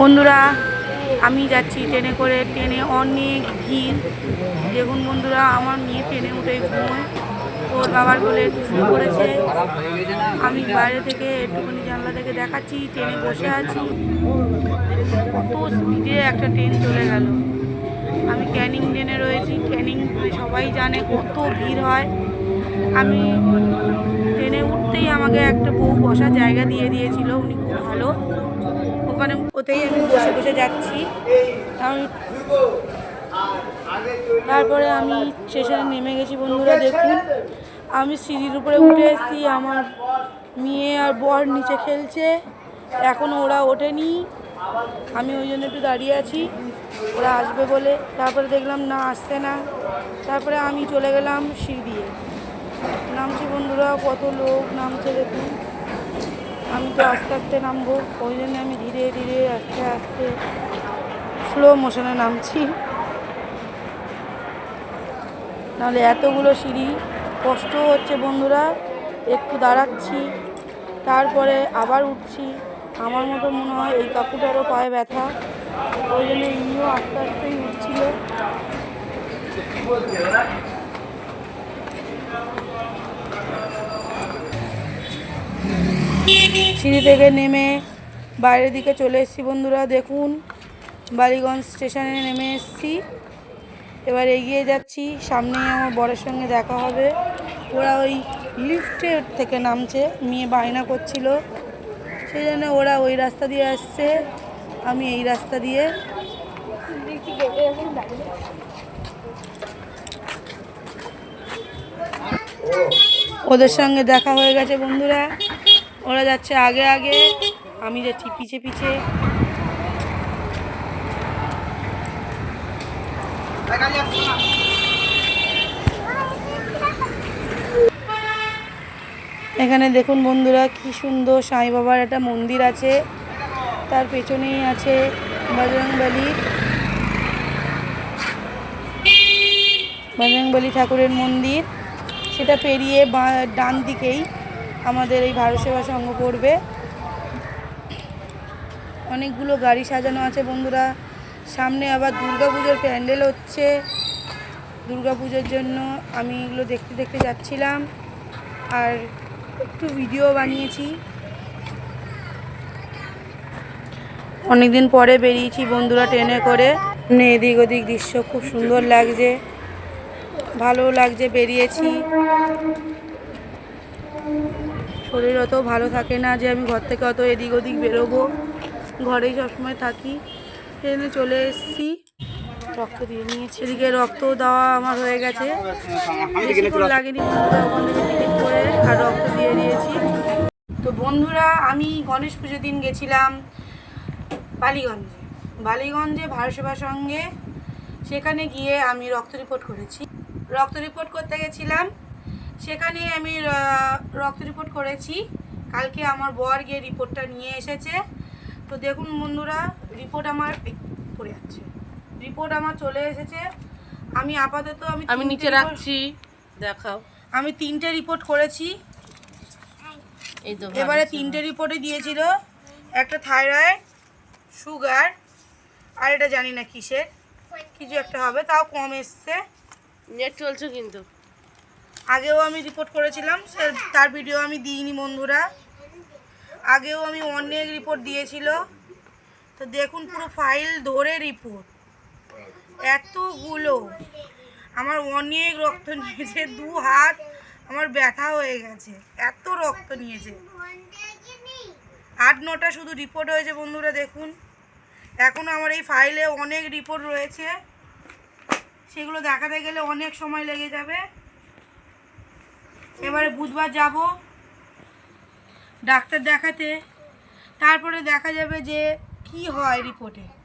বন্ধুরা, আমি যাচ্ছি ট্রেনে করে। ট্রেনে অনেক ভিড়। দেখুন বন্ধুরা, আমার মেয়ে ট্রেনে উঠে ঘুমোয়। ওর বাবার বলে একটু শুয়ে পড়েছে আমি বাইরে থেকে একটুখানি জানলা থেকে দেখাচ্ছি, ট্রেনে বসে আছি। কত স্পিডে একটা ট্রেন চলে গেল। আমি ক্যানিং ট্রেনে রয়েছি। ক্যানিং সবাই জানে কত ভিড় হয়। আমি ট্রেনে উঠতেই আমাকে একটা বউ বসার জায়গা দিয়ে দিয়েছিল। উনি খুব ভালো। ওখানে ওতেই আমি বসে বসে যাচ্ছি। তারপরে আমি স্টেশনে নেমে গেছি বন্ধুরা, দেখুন। আমি সিঁড়ির উপরে উঠে এসেছি, আমার মেয়ে আর বর নিচে খেলছে। এখনও ওরা ওঠেনি। আমি ওই জন্য একটু দাঁড়িয়ে আছি। ওরা আসবে বলে। তারপরে দেখলাম, না, আসছে না। তারপরে আমি চলে গেলাম সিঁড়ি দিয়ে। নামছি বন্ধুরা, কত লোক নামছে দেখুন। আমি তো আস্তে আস্তে নামবো। ওই জন্য আমি ধীরে ধীরে আস্তে আস্তে স্লো মোশনে নামছি। নাহলে এতগুলো সিঁড়ি, কষ্ট হচ্ছে বন্ধুরা, একটু দাঁড়াচ্ছি, তারপরে আবার উঠছি। আমার মতো মনে হয় এই কাকুটারও পায়ে ব্যথা। ওই জন্য ইনিও আস্তে আস্তেই উঠছিল। সিঁড়ি থেকে নেমে বাইরের দিকে চলে এসেছি বন্ধুরা, দেখুন বালিগঞ্জ স্টেশনে নেমে এসেছি। এবার এগিয়ে যাচ্ছি, সামনেই আমার বরের সঙ্গে দেখা হবে। ওরা ওই লিফটের থেকে নামছে, মেয়ে বায়না করছিল। সেই জন্য ওরা ওই রাস্তা দিয়ে আসছে, আমি এই রাস্তা দিয়ে। ওদের সঙ্গে দেখা হয়ে গেছে বন্ধুরা। ওরা যাচ্ছে আগে আগে। আমি যাচ্ছি পিছে পিছে। এখানে দেখুন বন্ধুরা, কি সুন্দর সাই বাবার একটা মন্দির আছে। তার পেছনেই আছে বজরংবলী বজরংবলী ঠাকুরের মন্দির। সেটা পেরিয়ে ডান দিকেই। আমাদের এই ভারত সেবা সংঘ করবে। অনেকগুলো গাড়ি সাজানো আছে বন্ধুরা। সামনে আবার দুর্গাপুজোর প্যান্ডেল হচ্ছে। দুর্গাপুজোর জন্য আমি এগুলো দেখতে দেখতে যাচ্ছিলাম। আর একটু ভিডিও বানিয়েছি। অনেকদিন পরে বেরিয়েছি বন্ধুরা ট্রেনে করে। এদিক ওদিক দৃশ্য খুব সুন্দর লাগছে। ভালো লাগছে বেরিয়েছি। শরীর অত ভালো থাকে না যে আমি ঘর থেকে অত এদিক ওদিক বেরোবো। ঘরেই সবসময় থাকি। ট্রেনে চলে এসেছি। রক্ত দিয়ে নিয়েছি। এদিকে রক্ত দেওয়া আমার হয়ে গেছে। লাগেনি করে আর রক্ত দিয়ে দিয়েছি তো বন্ধুরা, আমি গণেশ পুজোর দিন গেছিলাম বালিগঞ্জে। বালিগঞ্জে ভারত সেবার সঙ্গে সেখানে গিয়ে আমি রক্ত রিপোর্ট করেছি। রক্ত রিপোর্ট করতে গেছিলাম সেখানে আমি রক্ত রিপোর্ট করেছি। কালকে আমার বর গিয়ে রিপোর্টটা নিয়ে এসেছে। তো দেখুন বন্ধুরা রিপোর্ট আমার পড়ে যাচ্ছে। রিপোর্ট আমার চলে এসেছে। আমি আপাতত আমি আমি নিচে রাখছি। দেখাও। আমি তিনটে রিপোর্ট করেছি। এই তো এবারে তিনটে রিপোর্টে দিয়েছিল। একটা থাইরয়েড সুগার আর এটা জানি না কিসের। কিছু একটা হবে তাও কম এসছে। নেট চলছে কিন্তু। আগেও আমি রিপোর্ট করেছিলাম তার ভিডিও আমি দিইনি বন্ধুরা। আগেও আমি অনেক রিপোর্ট দিয়েছিল। তো দেখুন পুরো ফাইল ধরে রিপোর্ট এতগুলো। আমার অনেক রক্ত নিয়েছে, দু হাত আমার ব্যথা হয়ে গেছে। এত রক্ত নিয়েছে। আট, নটা শুধু রিপোর্ট হয়েছে বন্ধুরা, দেখুন। এখনও আমার এই ফাইলে অনেক রিপোর্ট রয়েছে। সেগুলো দেখাতে গেলে অনেক সময় লেগে যাবে। এবারে বুধবার যাব ডাক্তার দেখাতে। তারপরে দেখা যাবে যে কি হয় রিপোর্টে।